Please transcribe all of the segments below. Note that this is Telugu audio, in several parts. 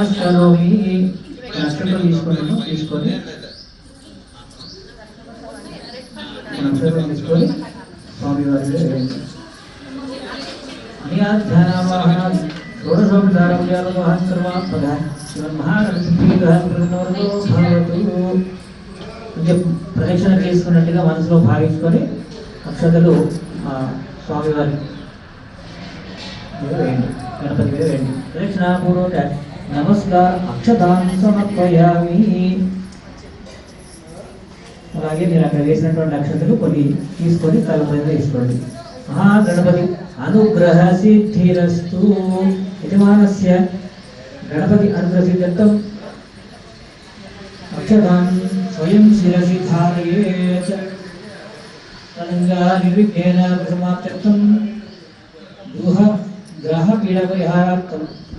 నమస్కారోమి నక్షత్రం తీసుకోండి తీసుకొని నక్షత్రం తీసుకొని స్వామి వారి ధ్యానావాహన షోడశోపచారం వ్యాపదోహం సర్వా ప్రదక్షిణ చేసుకున్నట్టుగా మనసులో భావించుకొని అక్షతలు స్వామివారి గణపతి మీద వేయండి. ప్రదక్షిణ మీద ప్రదక్షిణాపూర్వక నమస్కార అక్షతాన్ని సమర్పయామి అలాగే మీరు అక్కడ వేసినటువంటి అక్షతలు కొన్ని తీసుకొని తల మీద వేసుకోండి మహాగణపతి అనుగ్రహ సిద్ధిరస్తు యజమానస్య గణపతి అనుగ్రహ సిద్ధ్యర్థం అక్షతాం స్వయం శిరసి ధారయేత్ తనంగా నిర్విఘ్నేన ప్రసమాప్త్యర్థం గృహ గ్రహ పీడపరిహారార్థం గౌరీ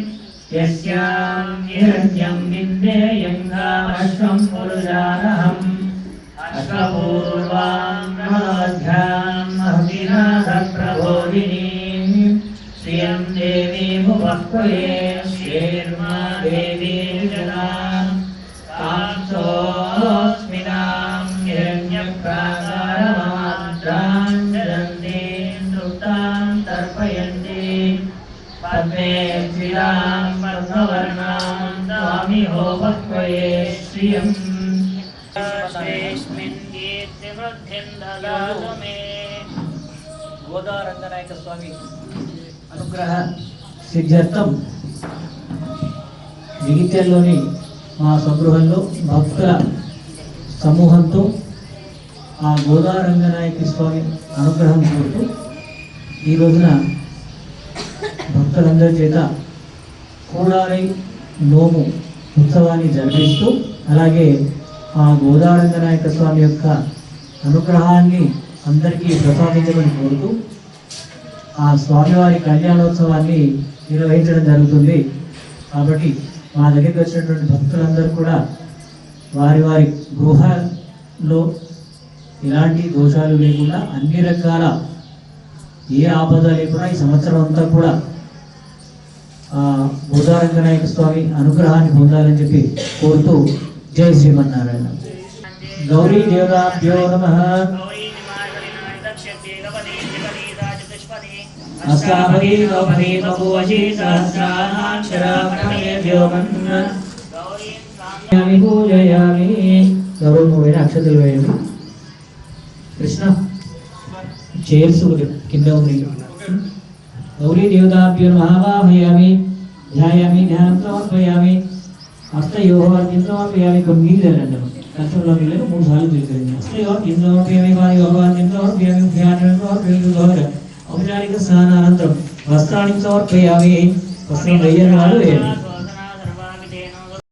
తాం మహావహ జాతవేదో లక్ష్మీమర్వగామినీ యస్యాం హిరణ్యం విద్యేయంగామశ్వం పురుషానహం అశ్వపూర్వాం నవధ్యాం మహతినాథ ప్రబోధినీం శ్రియం దేవీముపక్వయే శ్రీర్మా దేవీ జనాం కాంసోస్మినాం హిరణ్యప్రాకారమాద్రాం జరంతీం తృప్తాం తర్పయంతి పద్మే శ్రీరాం పద్మవర్ణాం గోదారంగనాయక స్వామి అనుగ్రహ సిద్ధ్యర్థం. జగిత్యాల్లోని మా స్వగృహంలో భక్తుల సమూహంతో ఆ గోదారంగనాయక స్వామి అనుగ్రహం కోరుతూ ఈ రోజున భక్తులందరి చేత కూడారి నోము ఉత్సవాన్ని జరిపిస్తూ అలాగే ఆ గోదారంగనాయక స్వామి యొక్క అనుగ్రహాన్ని అందరికీ ప్రసాదించమని కోరుతూ ఆ స్వామివారి కళ్యాణోత్సవాన్ని నిర్వహించడం జరుగుతుంది. కాబట్టి మా దగ్గరికి వచ్చినటువంటి భక్తులందరూ కూడా వారి వారి గృహలో ఎలాంటి దోషాలు లేకుండా అన్ని రకాల ఏ ఆపద లేకుండా ఈ సంవత్సరం అంతా కూడా బోధారంగనాయక స్వామి అనుగ్రహాన్ని పొందాలని చెప్పి కోరుతూ జై శ్రీమన్నారాయణ గౌరీ దేవతాభ్యో నమ గౌరీ నిమాగరినాయ దక్ష్యతే గవదే త్రిపదీ రాజతుష్పదీ అష్టాపదీ గౌపదీ బహువశీ సహస్రాక్షర ప్రణేభ్యో మన్న గౌరీ పూజయామి పూజయామి గౌరవమైన అక్షతలు వేయండి కృష్ణ చైర్స్ కింద ఉంది గౌరీ దేవతాభ్యో మహావాహయామి ध्यायामि ध्यानमर्पयामि हस्तयोः अर्घ्यमर्पयामि कुण्डीधरणम् கஷ்டப்படவில்லை மூணு சாலை இருக்கிறீங்க அஸ்தையோ கிந்தோ பியமி பாதி பகவான் கிந்தோ பியமி தியானோ பிரியுதோர ஔபச்சாரிக ஸ்நானானந்தரம் வஸ்திராணி சமர்ப்பயாமி வஸ்திரம் வையர்வாடு வேணும்